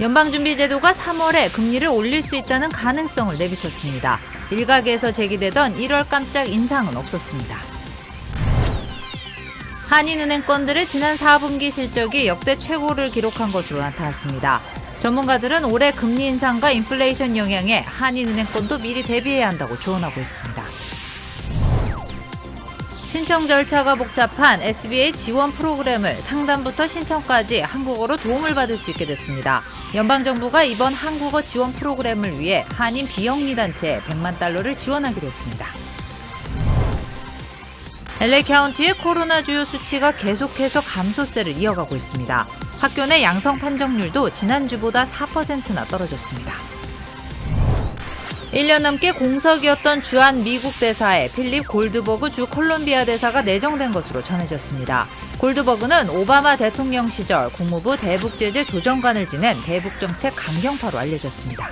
연방준비제도가 3월에 금리를 올릴 수 있다는 가능성을 내비쳤습니다. 일각에서 제기되던 1월 깜짝 인상은 없었습니다. 한인은행권들의 지난 4분기 실적이 역대 최고를 기록한 것으로 나타났습니다. 전문가들은 올해 금리 인상과 인플레이션 영향에 한인은행권도 미리 대비해야 한다고 조언하고 있습니다. 신청 절차가 복잡한 SBA 지원 프로그램을 상담부터 신청까지 한국어로 도움을 받을 수 있게 됐습니다. 연방정부가 이번 한국어 지원 프로그램을 위해 한인 비영리 단체에 100만 달러를 지원하기로 했습니다. LA 카운티의 코로나 주요 수치가 계속해서 감소세를 이어가고 있습니다. 학교 내 양성 판정률도 지난주보다 4%나 떨어졌습니다. 1년 넘게 공석이었던 주한 미국 대사에 필립 골드버그 주 콜롬비아 대사가 내정된 것으로 전해졌습니다. 골드버그는 오바마 대통령 시절 국무부 대북제재 조정관을 지낸 대북정책 강경파로 알려졌습니다.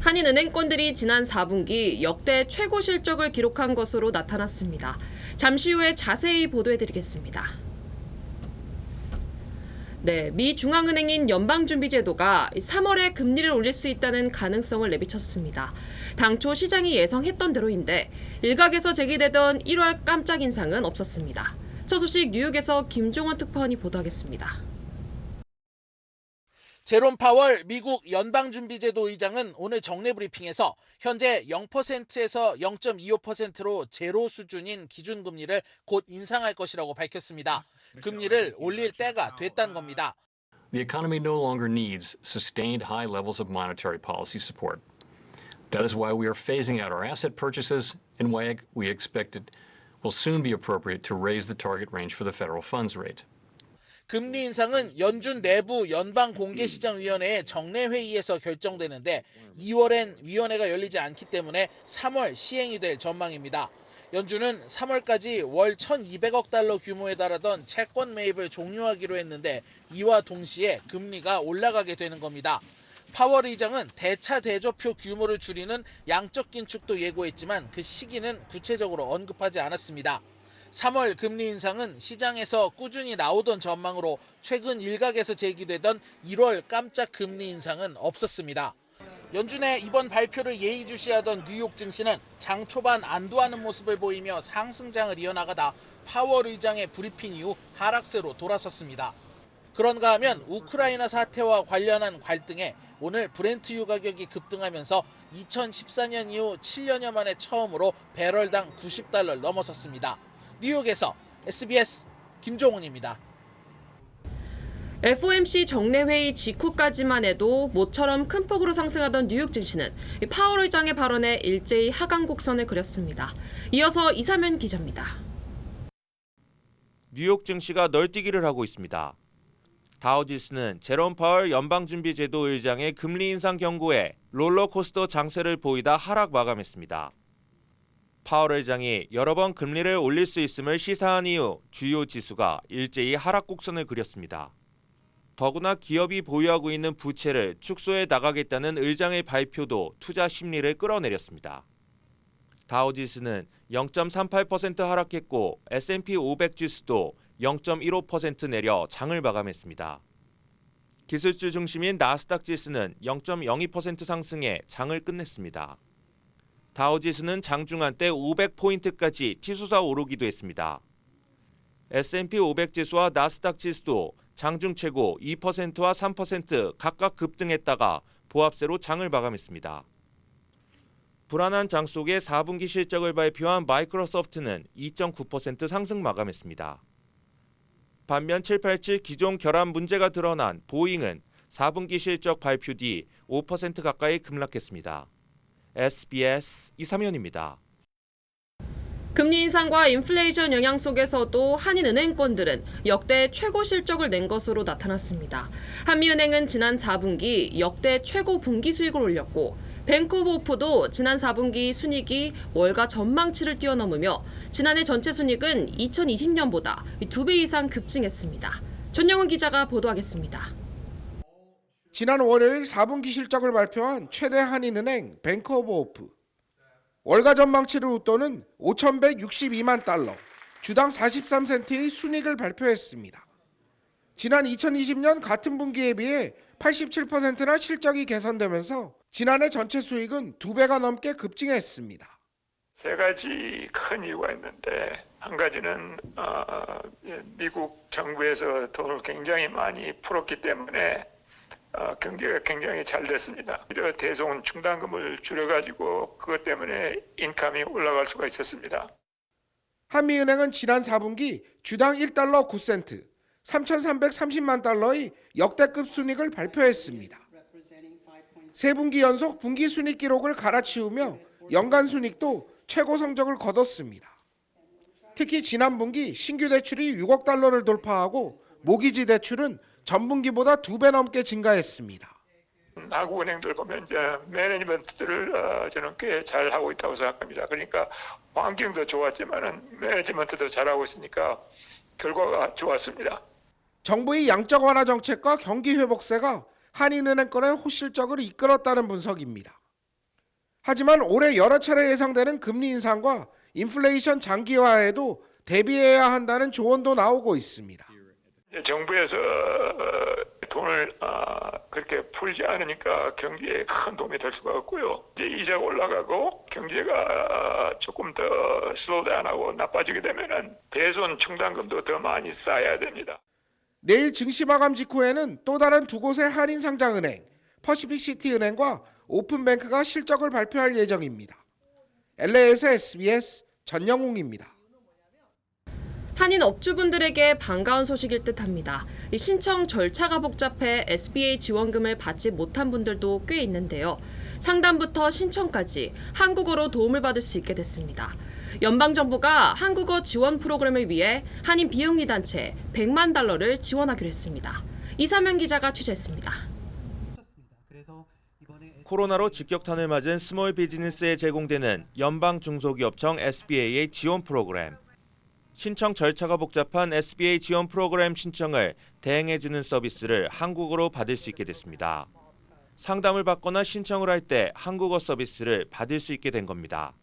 한인은행권들이 지난 4분기 역대 최고 실적을 기록한 것으로 나타났습니다. 잠시 후에 자세히 보도해드리겠습니다. 네, 미 중앙은행인 연방준비제도가 3월에 금리를 올릴 수 있다는 가능성을 내비쳤습니다. 당초 시장이 예상했던 대로인데 일각에서 제기되던 1월 깜짝 인상은 없었습니다. 첫 소식 뉴욕에서 김종원 특파원이 보도하겠습니다. 제롬 파월 미국 연방준비제도 의장은 오늘 정례 브리핑에서 현재 0%에서 0.25%로 제로 수준인 기준금리를 곧 인상할 것이라고 밝혔습니다. 금리를 올릴 때가 됐다는 겁니다. The economy no longer needs sustained high levels of monetary policy support. That is why we are phasing out our asset purchases and why we expect it will soon be appropriate to raise the target range for the federal funds rate. 금리 인상은 연준 내부 연방 공개 시장 위원회의 정례 회의에서 결정되는데 2월엔 위원회가 열리지 않기 때문에 3월 시행이 될 전망입니다. 연준은 3월까지 월 1,200억 달러 규모에 달하던 채권 매입을 종료하기로 했는데 이와 동시에 금리가 올라가게 되는 겁니다. 파월 의장은 대차 대조표 규모를 줄이는 양적 긴축도 예고했지만 그 시기는 구체적으로 언급하지 않았습니다. 3월 금리 인상은 시장에서 꾸준히 나오던 전망으로 최근 일각에서 제기되던 1월 깜짝 금리 인상은 없었습니다. 연준의 이번 발표를 예의주시하던 뉴욕 증시는 장 초반 안도하는 모습을 보이며 상승장을 이어나가다 파월 의장의 브리핑 이후 하락세로 돌아섰습니다. 그런가 하면 우크라이나 사태와 관련한 갈등에 오늘 브렌트유 가격이 급등하면서 2014년 이후 7년여 만에 처음으로 배럴당 90달러를 넘어섰습니다. 뉴욕에서 SBS 김종훈입니다. FOMC 정례회의 직후까지만 해도 모처럼 큰 폭으로 상승하던 뉴욕 증시는 이 파월 의장의 발언에 일제히 하강 곡선을 그렸습니다. 이어서 이사면 기자입니다. 뉴욕 증시가 널뛰기를 하고 있습니다. 다우지수는 제롬 파월 연방준비제도 의장의 금리 인상 경고에 롤러코스터 장세를 보이다 하락 마감했습니다. 파월 의장이 여러 번 금리를 올릴 수 있음을 시사한 이후 주요 지수가 일제히 하락 곡선을 그렸습니다. 더구나 기업이 보유하고 있는 부채를 축소해 나가겠다는 의장의 발표도 투자 심리를 끌어내렸습니다. 다우지수는 0.38% 하락했고 S&P 500 지수도 0.15% 내려 장을 마감했습니다. 기술주 중심인 나스닥 지수는 0.02% 상승해 장을 끝냈습니다. 다우지수는 장중한 때 500포인트까지 치솟아 오르기도 했습니다. S&P 500 지수와 나스닥 지수도 장중 최고 2%와 3% 각각 급등했다가 보합세로 장을 마감했습니다. 불안한 장 속에 4분기 실적을 발표한 마이크로소프트는 2.9% 상승 마감했습니다. 반면 787 기존 결함 문제가 드러난 보잉은 4분기 실적 발표 뒤 5% 가까이 급락했습니다. SBS 이사면입니다. 금리 인상과 인플레이션 영향 속에서도 한인은행권들은 역대 최고 실적을 낸 것으로 나타났습니다. 한미은행은 지난 4분기 역대 최고 분기 수익을 올렸고 뱅크 오브 오프도 지난 4분기 순이익이 월가 전망치를 뛰어넘으며 지난해 전체 순이익은 2020년보다 2배 이상 급증했습니다. 전영훈 기자가 보도하겠습니다. 지난 월요일 4분기 실적을 발표한 최대 한인은행 뱅크 오브 오프 월가 전망치를 웃도는 5,162만 달러, 주당 43센트의 순익을 발표했습니다. 지난 2020년 같은 분기에 비해 87%나 실적이 개선되면서 지난해 전체 수익은 두 배가 넘게 급증했습니다. 세 가지 큰 이유가 있는데 한 가지는 어, 예, 미국 정부에서 돈을 굉장히 많이 풀었기 때문에 어, 경제가 굉장히 잘 됐습니다. 오히려 대손 충당금을 줄여가지고 그것 때문에 인감이 올라갈 수가 있었습니다. 한미은행은 지난 4분기 주당 1달러 9센트, 3,330만 달러의 역대급 순익을 발표했습니다. 세 분기 연속 분기 순익 기록을 갈아치우며 연간 순익도 최고 성적을 거뒀습니다. 특히 지난 분기 신규 대출이 6억 달러를 돌파하고 모기지 대출은 전분기보다 두 배 넘게 증가했습니다. 한국은행들 보면 이제 매니지먼트들을 어, 저는 꽤 잘 하고 있다고 생각합니다. 그러니까 환경도 좋았지만은 매니지먼트도 잘 하고 있으니까 결과가 좋았습니다. 정부의 양적 완화 정책과 경기 회복세가 한인은행 건의 호실적을 이끌었다는 분석입니다. 하지만 올해 여러 차례 예상되는 금리 인상과 인플레이션 장기화에도 대비해야 한다는 조언도 나오고 있습니다. 정부에서 어, 돈을 어, 그렇게 풀지 않으니까 경기에 큰 도움이 될 수가 없고요. 이제 이자가 올라가고 경제가 조금 더 슬로우다운하고 나빠지게 되면은 대손 충당금도 더 많이 쌓아야 됩니다. 내일 증시 마감 직후에는 또 다른 두 곳의 한인 상장은행, 퍼시픽시티은행과 오픈뱅크가 실적을 발표할 예정입니다. LA에서 SBS 전영웅입니다. 한인 업주분들에게 반가운 소식일 듯합니다. 이 신청 절차가 복잡해 SBA 지원금을 받지 못한 분들도 꽤 있는데요. 상담부터 신청까지 한국어로 도움을 받을 수 있게 됐습니다. 연방정부가 한국어 지원 프로그램을 위해 한인 비영리 단체 100만 달러를 지원하기로 했습니다. 이사면 기자가 취재했습니다. 코로나로 직격탄을 맞은 스몰 비즈니스에 제공되는 연방 중소기업청 SBA의 지원 프로그램. 신청 절차가 복잡한 SBA 지원 프로그램 신청을 대행해주는 서비스를 한국어로 받을 수 있게 됐습니다. 상담을 받거나 신청을 할 때 한국어 서비스를 받을 수 있게 된 겁니다.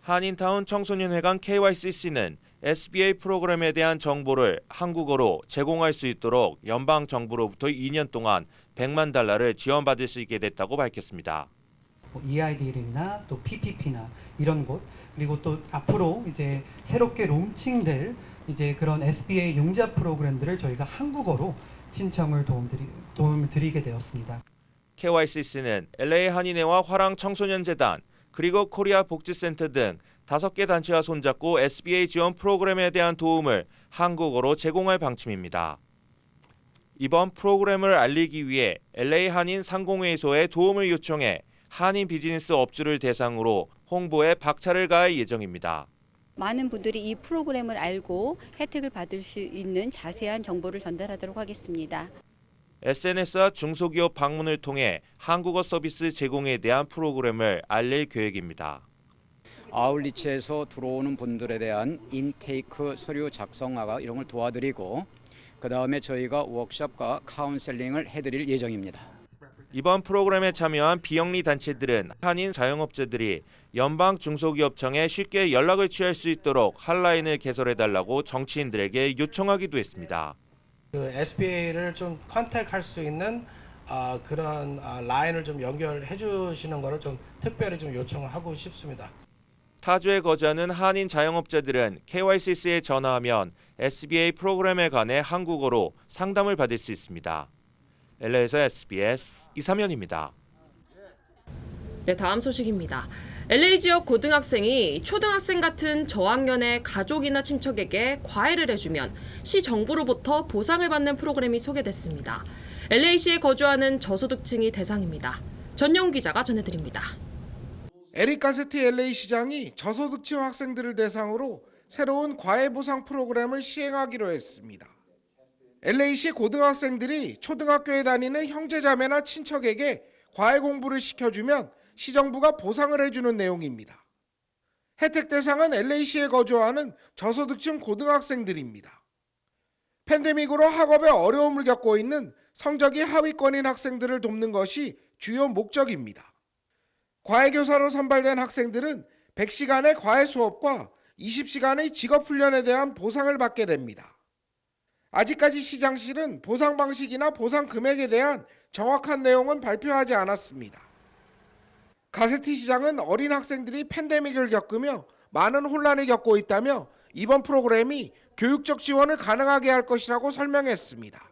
한인타운 청소년회관 KYCC는 SBA 프로그램에 대한 정보를 한국어로 제공할 수 있도록 연방 정부로부터 2년 동안 100만 달러를 지원받을 수 있게 됐다고 밝혔습니다. 뭐 EIDL이나 또 PPP나 이런 곳 그리고 또 앞으로 이제 새롭게 론칭될 이제 그런 SBA 융자 프로그램들을 저희가 한국어로 신청을 도움드리, 도움을 드리게 되었습니다. KYCC는 LA 한인회와 화랑 청소년 재단 그리고 코리아 복지센터 등 다섯 개 단체와 손잡고 SBA 지원 프로그램에 대한 도움을 한국어로 제공할 방침입니다. 이번 프로그램을 알리기 위해 LA 한인 상공회의소에 도움을 요청해 한인 비즈니스 업주를 대상으로 홍보에 박차를 가할 예정입니다. 많은 분들이 이 프로그램을 알고 혜택을 받을 수 있는 자세한 정보를 전달하도록 하겠습니다. SNS와 중소기업 방문을 통해 한국어 서비스 제공에 대한 프로그램을 알릴 계획입니다. 아울리치에서 들어오는 분들에 대한 인테이크 서류 작성화가 이런 걸 도와드리고 그 다음에 저희가 워크숍과 카운셀링을 해드릴 예정입니다. 이번 프로그램에 참여한 비영리 단체들은 한인 자영업자들이 연방 중소기업청에 쉽게 연락을 취할 수 있도록 한라인을 개설해달라고 정치인들에게 요청하기도 했습니다. 그 SBA를 좀 컨택할 수 있는 아, 그런 아, 라인을 좀 연결해 주시는 거를 좀 특별히 좀 요청을 하고 싶습니다. 타주에 거주하는 한인 자영업자들은 KYCC에 전화하면 SBA 프로그램에 관해 한국어로 상담을 받을 수 있습니다. LA에서 SBS 이사면입니다. 네, 다음 소식입니다. LA 지역 고등학생이 초등학생 같은 저학년의 가족이나 친척에게 과외를 해주면 시 정부로부터 보상을 받는 프로그램이 소개됐습니다. LA시에 거주하는 저소득층이 대상입니다. 전용 기자가 전해드립니다. 에릭 가세티 LA 시장이 저소득층 학생들을 대상으로 새로운 과외 보상 프로그램을 시행하기로 했습니다. LA시 고등학생들이 초등학교에 다니는 형제자매나 친척에게 과외 공부를 시켜주면 시정부가 보상을 해주는 내용입니다. 혜택 대상은 LA시에 거주하는 저소득층 고등학생들입니다. 팬데믹으로 학업에 어려움을 겪고 있는 성적이 하위권인 학생들을 돕는 것이 주요 목적입니다. 과외교사로 선발된 학생들은 100시간의 과외 수업과 20시간의 직업 훈련에 대한 보상을 받게 됩니다. 아직까지 시장실은 보상 방식이나 보상 금액에 대한 정확한 내용은 발표하지 않았습니다. 가세티 시장은 어린 학생들이 팬데믹을 겪으며 많은 혼란을 겪고 있다며 이번 프로그램이 교육적 지원을 가능하게 할 것이라고 설명했습니다.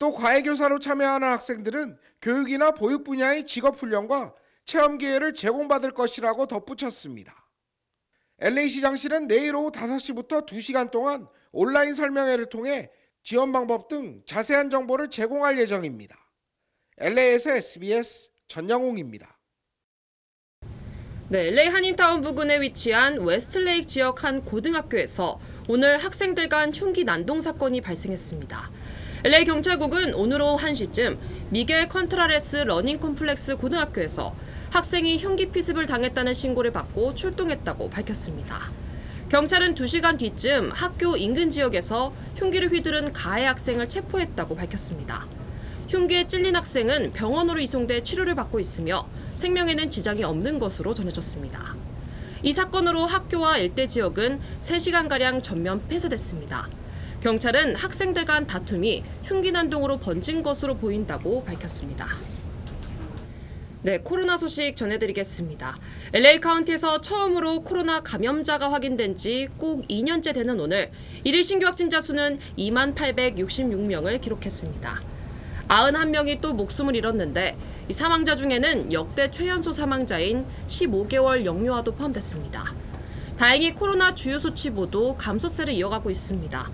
또 과외교사로 참여하는 학생들은 교육이나 보육 분야의 직업 훈련과 체험 기회를 제공받을 것이라고 덧붙였습니다. LA 시장실은 내일 오후 5시부터 2시간 동안 온라인 설명회를 통해 지원 방법 등 자세한 정보를 제공할 예정입니다. LA에서 SBS 전영웅입니다. 네, LA 한인타운 부근에 위치한 웨스트레이크 지역 한 고등학교에서 오늘 학생들 간 흉기 난동 사건이 발생했습니다. LA 경찰국은 오늘 오후 1시쯤 미겔 컨트라레스 러닝 콤플렉스 고등학교에서 학생이 흉기 피습을 당했다는 신고를 받고 출동했다고 밝혔습니다. 경찰은 2시간 뒤쯤 학교 인근 지역에서 흉기를 휘두른 가해 학생을 체포했다고 밝혔습니다. 흉기에 찔린 학생은 병원으로 이송돼 치료를 받고 있으며 생명에는 지장이 없는 것으로 전해졌습니다. 이 사건으로 학교와 일대 지역은 3시간가량 전면 폐쇄됐습니다. 경찰은 학생들 간 다툼이 흉기 난동으로 번진 것으로 보인다고 밝혔습니다. 네, 코로나 소식 전해드리겠습니다. LA 카운티에서 처음으로 코로나 감염자가 확인된 지 꼭 2년째 되는 오늘 1일 신규 확진자 수는 2만 866명을 기록했습니다. 91명이 또 목숨을 잃었는데 이 사망자 중에는 역대 최연소 사망자인 15개월 영유아도 포함됐습니다. 다행히 코로나 주요 수치 모두 감소세를 이어가고 있습니다.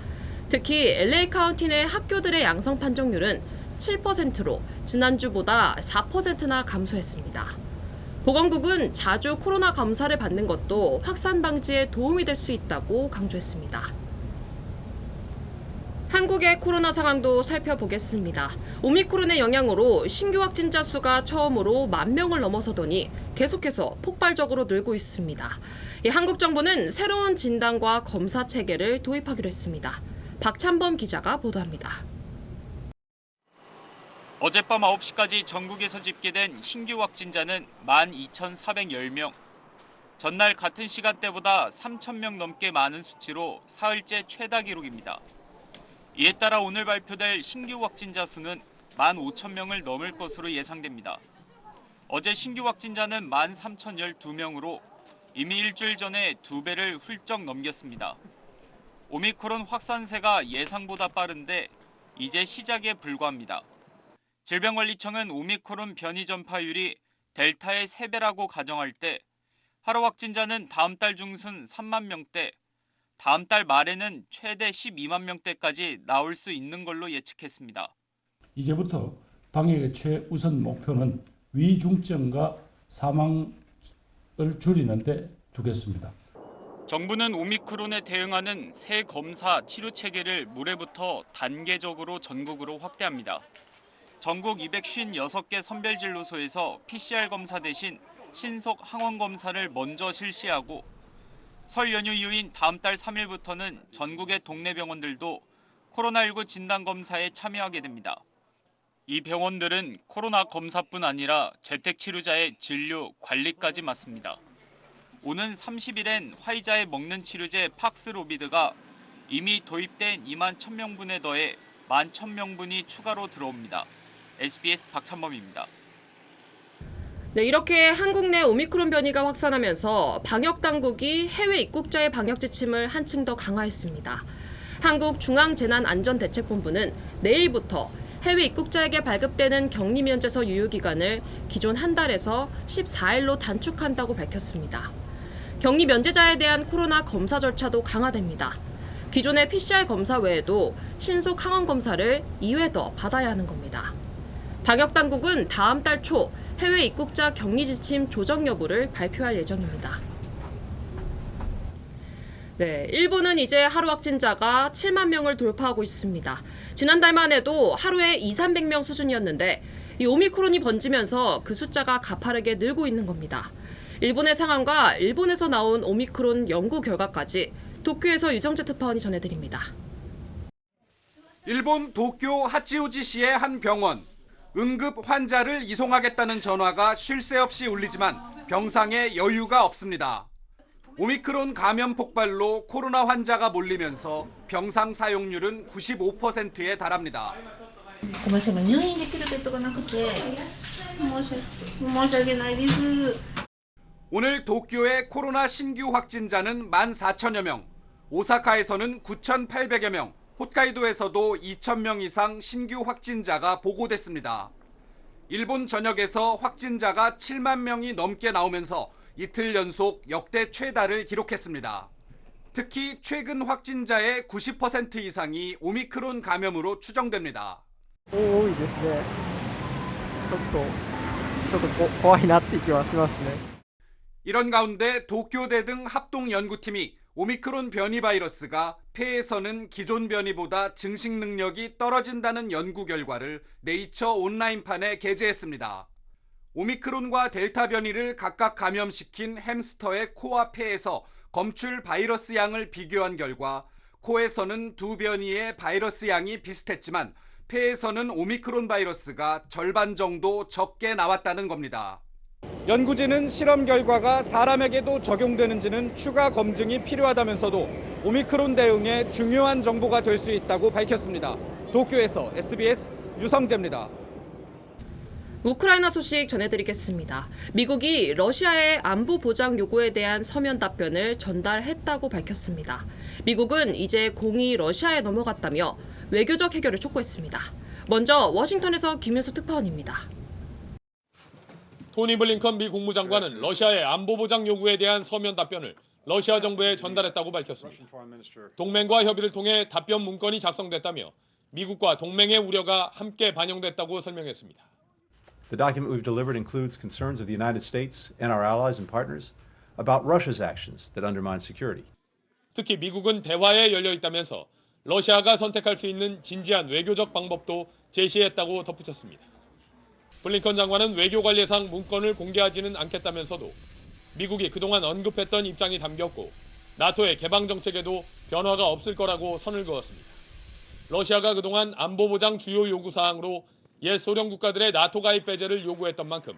특히 LA 카운티 내 학교들의 양성 판정률은 7%로 지난주보다 4%나 감소했습니다. 보건국은 자주 코로나 검사를 받는 것도 확산 방지에 도움이 될 수 있다고 강조했습니다. 한국의 코로나 상황도 살펴보겠습니다. 오미크론의 영향으로 신규 확진자 수가 처음으로 만 명을 넘어서더니 계속해서 폭발적으로 늘고 있습니다. 이 한국 정부는 새로운 진단과 검사 체계를 도입하기로 했습니다. 박찬범 기자가 보도합니다. 어젯밤 9시까지 전국에서 집계된 신규 확진자는 12,410명. 전날 같은 시간대보다 3,000명 넘게 많은 수치로 사흘째 최다 기록입니다. 이에 따라 오늘 발표될 신규 확진자 수는 15,000명을 넘을 것으로 예상됩니다. 어제 신규 확진자는 13,012명으로 이미 일주일 전에 두 배를 훌쩍 넘겼습니다. 오미크론 확산세가 예상보다 빠른데 이제 시작에 불과합니다. 질병관리청은 오미크론 변이 전파율이 델타의 3배라고 가정할 때 하루 확진자는 다음 달 중순 3만 명대, 다음 달 말에는 최대 12만 명대까지 나올 수 있는 걸로 예측했습니다. 이제부터 방역의 최우선 목표는 위중증과 사망을 줄이는 데 두겠습니다. 정부는 오미크론에 대응하는 새 검사 치료 체계를 모레부터 단계적으로 전국으로 확대합니다. 전국 256개 선별진료소에서 PCR 검사 대신 신속 항원 검사를 먼저 실시하고 설 연휴 이후인 다음 달 3일부터는 전국의 동네 병원들도 코로나19 진단 검사에 참여하게 됩니다. 이 병원들은 코로나 검사뿐 아니라 재택 치료자의 진료 관리까지 맡습니다. 오는 30일엔 화이자에 먹는 치료제 팍스로비드가 이미 도입된 2만 1000명분에 더해 1만 1000명분이 추가로 들어옵니다. SBS 박찬범입니다. 네, 이렇게 한국 내 오미크론 변이가 확산하면서 방역 당국이 해외 입국자의 방역 지침을 한층 더 강화했습니다. 한국중앙재난안전대책본부는 내일부터 해외 입국자에게 발급되는 격리 면제서 유효 기간을 기존 한 달에서 14일로 단축한다고 밝혔습니다. 격리 면제자에 대한 코로나 검사 절차도 강화됩니다. 기존의 PCR 검사 외에도 신속 항원 검사를 2회 더 받아야 하는 겁니다. 방역 당국은 다음 달 초 해외 입국자 격리 지침 조정 여부를 발표할 예정입니다. 네, 일본은 이제 하루 확진자가 7만 명을 돌파하고 있습니다. 지난달만 해도 하루에 2, 300명 수준이었는데 이 오미크론이 번지면서 그 숫자가 가파르게 늘고 있는 겁니다. 일본의 상황과 일본에서 나온 오미크론 연구 결과까지 도쿄에서 유정재 특파원이 전해드립니다. 일본 도쿄 하치우지시의 한 병원 응급 환자를 이송하겠다는 전화가 쉴 새 없이 울리지만 병상에 여유가 없습니다. 오미크론 감염 폭발로 코로나 환자가 몰리면서 병상 사용률은 95%에 달합니다. ごめんなさい、今入院できるベッドがなくて、申し申し訳ないです。 오늘 도쿄의 코로나 신규 확진자는 14,000여 명, 오사카에서는 9,800여 명, 홋카이도에서도 2,000명 이상 신규 확진자가 보고됐습니다. 일본 전역에서 확진자가 7만 명이 넘게 나오면서 이틀 연속 역대 최다를 기록했습니다. 특히 최근 확진자의 90% 이상이 오미크론 감염으로 추정됩니다. 이런 가운데 도쿄대 등 합동 연구팀이 오미크론 변이 바이러스가 폐에서는 기존 변이보다 증식 능력이 떨어진다는 연구 결과를 네이처 온라인판에 게재했습니다. 오미크론과 델타 변이를 각각 감염시킨 햄스터의 코와 폐에서 검출 바이러스 양을 비교한 결과 코에서는 두 변이의 바이러스 양이 비슷했지만 폐에서는 오미크론 바이러스가 절반 정도 적게 나왔다는 겁니다. 연구진은 실험 결과가 사람에게도 적용되는지는 추가 검증이 필요하다면서도 오미크론 대응에 중요한 정보가 될 수 있다고 밝혔습니다. 도쿄에서 SBS 유성재입니다. 우크라이나 소식 전해드리겠습니다. 미국이 러시아의 안보 보장 요구에 대한 서면 답변을 전달했다고 밝혔습니다. 미국은 이제 공이 러시아에 넘어갔다며 외교적 해결을 촉구했습니다. 먼저 워싱턴에서 김윤수 특파원입니다. 토니 블링컨 미 국무장관은 러시아의 안보 보장 요구에 대한 서면 답변을 러시아 정부에 전달했다고 밝혔습니다. 동맹과 협의를 통해 답변 문건이 작성됐다며 미국과 동맹의 우려가 함께 반영됐다고 설명했습니다. The document we've delivered includes concerns of the United States and our allies and partners about Russia's actions that undermine security. 특히 미국은 대화에 열려 있다면서 러시아가 선택할 수 있는 진지한 외교적 방법도 제시했다고 덧붙였습니다. 블링컨 장관은 외교 관례상 문건을 공개하지는 않겠다면서도 미국이 그동안 언급했던 입장이 담겼고 나토의 개방 정책에도 변화가 없을 거라고 선을 그었습니다. 러시아가 그동안 안보 보장 주요 요구 사항으로 옛 소련 국가들의 나토 가입 배제를 요구했던 만큼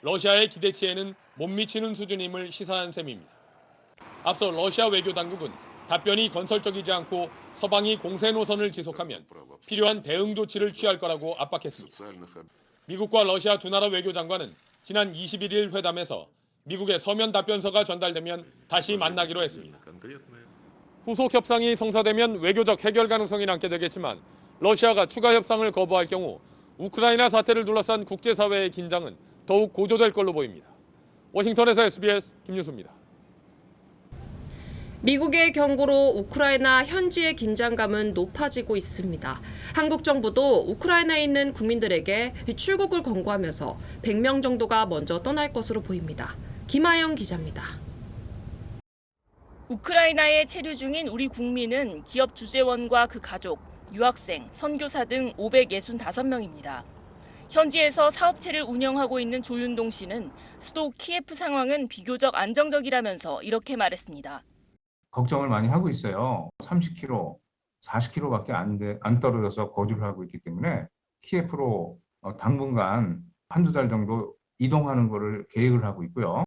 러시아의 기대치에는 못 미치는 수준임을 시사한 셈입니다. 앞서 러시아 외교 당국은 답변이 건설적이지 않고 서방이 공세 노선을 지속하면 필요한 대응 조치를 취할 거라고 압박했습니다. 미국과 러시아 두 나라 외교장관은 지난 21일 회담에서 미국의 서면 답변서가 전달되면 다시 만나기로 했습니다. 후속 협상이 성사되면 외교적 해결 가능성이 남게 되겠지만 러시아가 추가 협상을 거부할 경우 우크라이나 사태를 둘러싼 국제사회의 긴장은 더욱 고조될 걸로 보입니다. 워싱턴에서 SBS 김유수입니다. 미국의 경고로 우크라이나 현지의 긴장감은 높아지고 있습니다. 한국 정부도 우크라이나에 있는 국민들에게 출국을 권고하면서 100명 정도가 먼저 떠날 것으로 보입니다. 김하영 기자입니다. 우크라이나에 체류 중인 우리 국민은 기업 주재원과 그 가족, 유학생, 선교사 등 565명입니다. 현지에서 사업체를 운영하고 있는 조윤동 씨는 수도 키예프 상황은 비교적 안정적이라면서 이렇게 말했습니다. 걱정을 많이 하고 있어요. 30km, 40km밖에 안, 돼- 안 떨어져서 거주를 하고 있기 때문에 키예프로 어, 당분간 한두 달 정도 이동하는 거를 계획을 하고 있고요.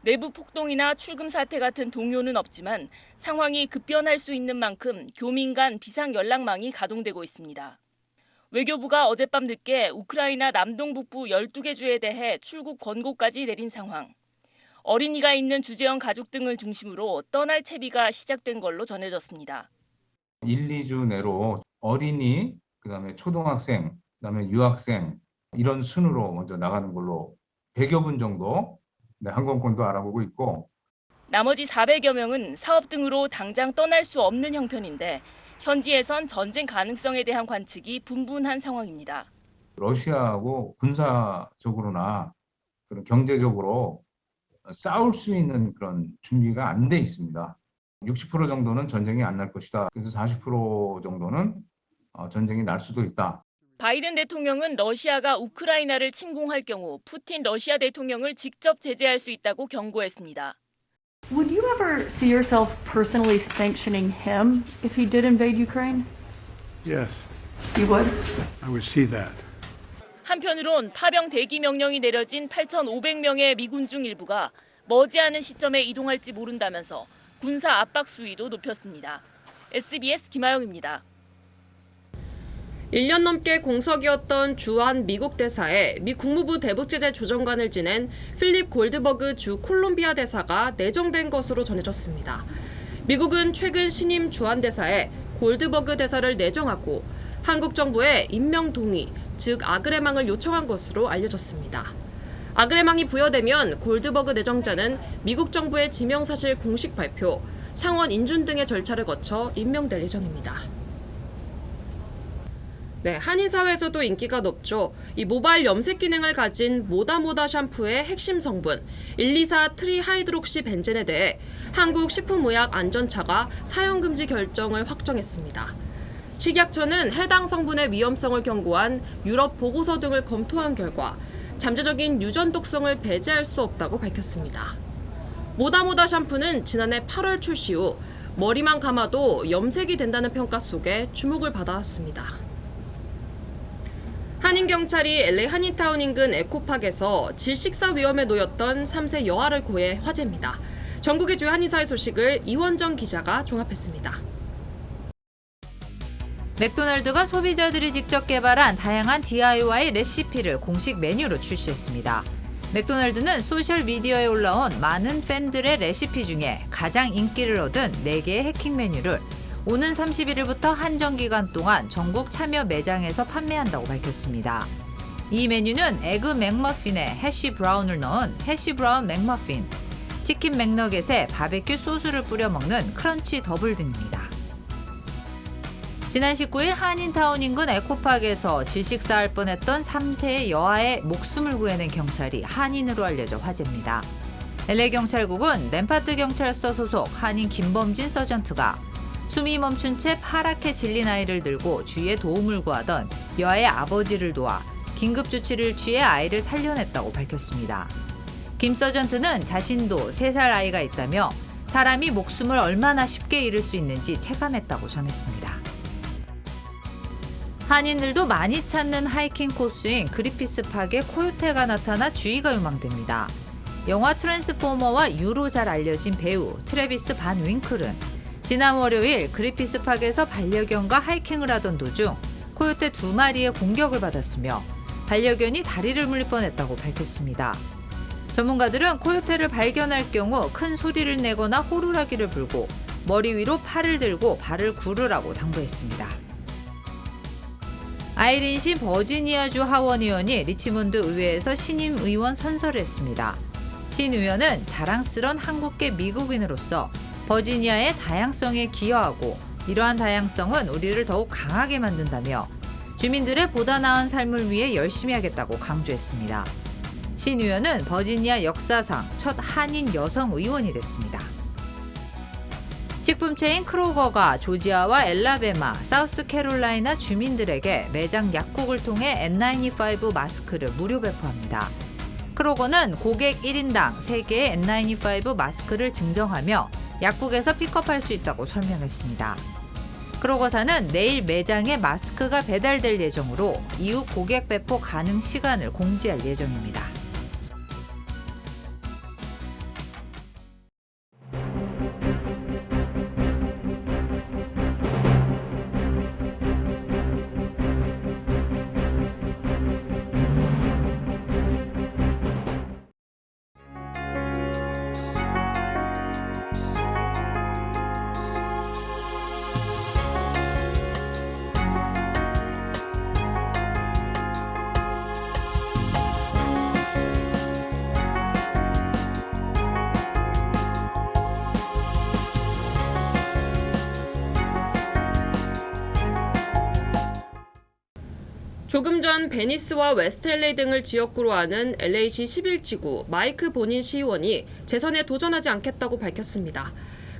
내부 폭동이나 출금 사태 같은 동요는 없지만 상황이 급변할 수 있는 만큼 교민 간 비상 연락망이 가동되고 있습니다. 외교부가 어젯밤 늦게 우크라이나 남동 북부 12개 주에 대해 출국 권고까지 내린 상황. 어린이가 있는 주재원 가족 등을 중심으로 떠날 채비가 시작된 걸로 전해졌습니다. 1, 2주 내로 어린이, 그다음에 초등학생, 그다음에 유학생 이런 순으로 먼저 나가는 걸로 100여 분 정도 네, 항공권도 알아보고 있고 나머지 400여 명은 사업 등으로 당장 떠날 수 없는 형편인데 현지에선 전쟁 가능성에 대한 관측이 분분한 상황입니다. 러시아하고 군사적으로나 그런 경제적으로 싸울 수 있는 그런 준비가 안 돼 있습니다. 60% 정도는 전쟁이 안 날 것이다. 그래서 40% 정도는 어, 전쟁이 날 수도 있다. 바이든 대통령은 러시아가 우크라이나를 침공할 경우 푸틴 러시아 대통령을 직접 제재할 수 있다고 경고했습니다. Would you ever see yourself personally sanctioning him if he did invade Ukraine? Yes, You would? I would see that. 한편으론 파병 대기 명령이 내려진 8,500명의 미군 중 일부가 머지않은 시점에 이동할지 모른다면서 군사 압박 수위도 높였습니다. SBS 김아영입니다. 1년 넘게 공석이었던 주한 미국 대사에 미 국무부 대북제재 조정관을 지낸 필립 골드버그 주 콜롬비아 대사가 내정된 것으로 전해졌습니다. 미국은 최근 신임 주한 대사에 골드버그 대사를 내정하고 한국 정부에 임명 동의, 즉 아그레망을 요청한 것으로 알려졌습니다. 아그레망이 부여되면 골드버그 내정자는 미국 정부의 지명 사실 공식 발표, 상원 인준 등의 절차를 거쳐 임명될 예정입니다. 네, 한인 사회에서도 인기가 높죠. 이 모바일 염색 기능을 가진 모다모다 샴푸의 핵심 성분 124 트리하이드록시 벤젠에 대해 한국 식품의약 안전처가 사용 금지 결정을 확정했습니다. 식약처는 해당 성분의 위험성을 경고한 유럽 보고서 등을 검토한 결과 잠재적인 유전 독성을 배제할 수 없다고 밝혔습니다. 모다모다 샴푸는 지난해 8월 출시 후 머리만 감아도 염색이 된다는 평가 속에 주목을 받아왔습니다. 한인 경찰이 LA 한인타운 인근 에코팍에서 질식사 위험에 놓였던 3세 여아를 구해 화제입니다. 전국의 주요 한인사회 소식을 이원정 기자가 종합했습니다. 맥도날드가 소비자들이 직접 개발한 다양한 DIY 레시피를 공식 메뉴로 출시했습니다. 맥도날드는 소셜미디어에 올라온 많은 팬들의 레시피 중에 가장 인기를 얻은 4개의 해킹 메뉴를 오는 31일부터 한정 기간 동안 전국 참여 매장에서 판매한다고 밝혔습니다. 이 메뉴는 에그 맥머핀에 해시 브라운을 넣은 해시 브라운 맥머핀, 치킨 맥너겟에 바베큐 소스를 뿌려 먹는 크런치 더블 등입니다. 지난 19일 한인타운 인근 에코팍에서 질식사할 뻔했던 3세의 여아의 목숨을 구해낸 경찰이 한인으로 알려져 화제입니다. LA 경찰국은 램파트 경찰서 소속 한인 김범진 서전트가 숨이 멈춘 채 파랗게 질린 아이를 들고 주위에 도움을 구하던 여아의 아버지를 도와 긴급 조치를 취해 아이를 살려냈다고 밝혔습니다. 김 서전트는 자신도 3살 아이가 있다며 사람이 목숨을 얼마나 쉽게 잃을 수 있는지 체감했다고 전했습니다. 한인들도 많이 찾는 하이킹 코스인 그리피스 팍에 코요테가 나타나 주의가 요망됩니다. 영화 트랜스포머와 유로 잘 알려진 배우 트래비스 반 윙클은 지난 월요일 그리피스 팍에서 반려견과 하이킹을 하던 도중 코요테 두 마리의 공격을 받았으며 반려견이 다리를 물릴 뻔했다고 밝혔습니다. 전문가들은 코요테를 발견할 경우 큰 소리를 내거나 호루라기를 불고 머리 위로 팔을 들고 발을 구르라고 당부했습니다. 아이린 시 버지니아주 하원 의원이 리치몬드 의회에서 신임 의원 선서를 했습니다. 신 의원은 자랑스런 한국계 미국인으로서 버지니아의 다양성에 기여하고 이러한 다양성은 우리를 더욱 강하게 만든다며 주민들의 보다 나은 삶을 위해 열심히 하겠다고 강조했습니다. 신 의원은 버지니아 역사상 첫 한인 여성 의원이 됐습니다. 식품체인 크로거가 조지아와 엘라베마, 사우스캐롤라이나 주민들에게 매장 약국을 통해 N95 마스크를 무료 배포합니다. 크로거는 고객 1인당 3개의 N95 마스크를 증정하며 약국에서 픽업할 수 있다고 설명했습니다. 크로거사는 내일 매장에 마스크가 배달될 예정으로 이후 고객 배포 가능 시간을 공지할 예정입니다. 조금 전 베니스와 LA 등을 지역구로 하는 LA시 11지구 마이크 본인 시의원이 재선에 도전하지 않겠다고 밝혔습니다.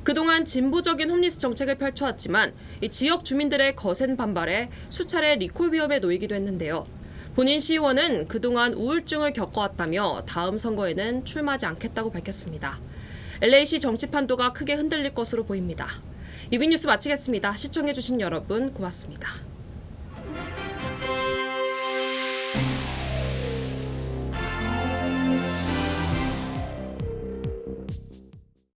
그동안 진보적인 홈리스 정책을 펼쳐왔지만 이 지역 주민들의 거센 반발에 수차례 리콜 위험에 놓이기도 했는데요. 본인 시의원은 그동안 우울증을 겪어왔다며 다음 선거에는 출마하지 않겠다고 밝혔습니다. LA시 정치 판도가 크게 흔들릴 것으로 보입니다. 이비뉴스 마치겠습니다. 시청해주신 여러분 고맙습니다.